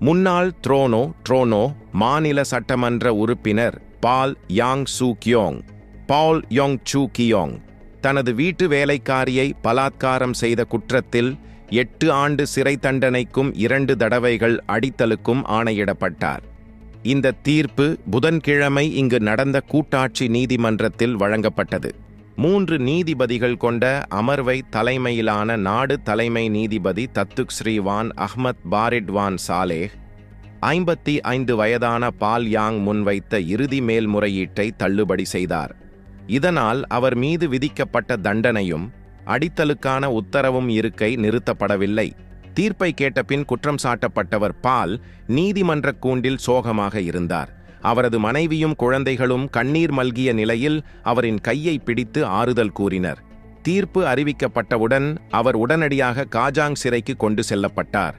முன்னாள் த்ரோனோ ட்ரோனோ மாநில சட்டமன்ற உறுப்பினர் Paul Yong Choo Kiong Paul Yong Choo Kiong தனது வீட்டு வேலைக்காரியை பலாத்காரம் செய்த குற்றத்தில் எட்டு ஆண்டு சிறை தண்டனைக்கும் இரண்டு தடவைகள் அடித்தலுக்கும் ஆணையிடப்பட்டார். இந்த தீர்ப்பு புதன்கிழமை இங்கு நடந்த கூட்டாட்சி நீதிமன்றத்தில் வழங்கப்பட்டது. மூன்று நீதிபதிகள் கொண்ட அமர்வை தலைமையிலான நாடு தலைமை நீதிபதி தத்துக் ஸ்ரீவான் அஹ்மத் பாரிட்வான் சாலேஹ் ஐம்பத்தி ஐந்து வயதான பால் யாங் முன்வைத்த இறுதி மேல்முறையீட்டை தள்ளுபடி செய்தார். இதனால் அவர் மீது விதிக்கப்பட்ட தண்டனையும் அடித்தலுக்கான உத்தரவும் இருக்கை நிறுத்தப்படவில்லை. தீர்ப்பை கேட்டபின் குற்றம் சாட்டப்பட்டவர் பால் நீதிமன்ற கூண்டில் சோகமாக இருந்தார். அவரது மனைவியும் குழந்தைகளும் கண்ணீர் மல்கிய நிலையில் அவரின் கையை பிடித்து ஆறுதல் கூறினர். தீர்ப்பு அறிவிக்கப்பட்டவுடன் அவர் உடனடியாக காஜாங் சிறைக்கு கொண்டு செல்லப்பட்டார்.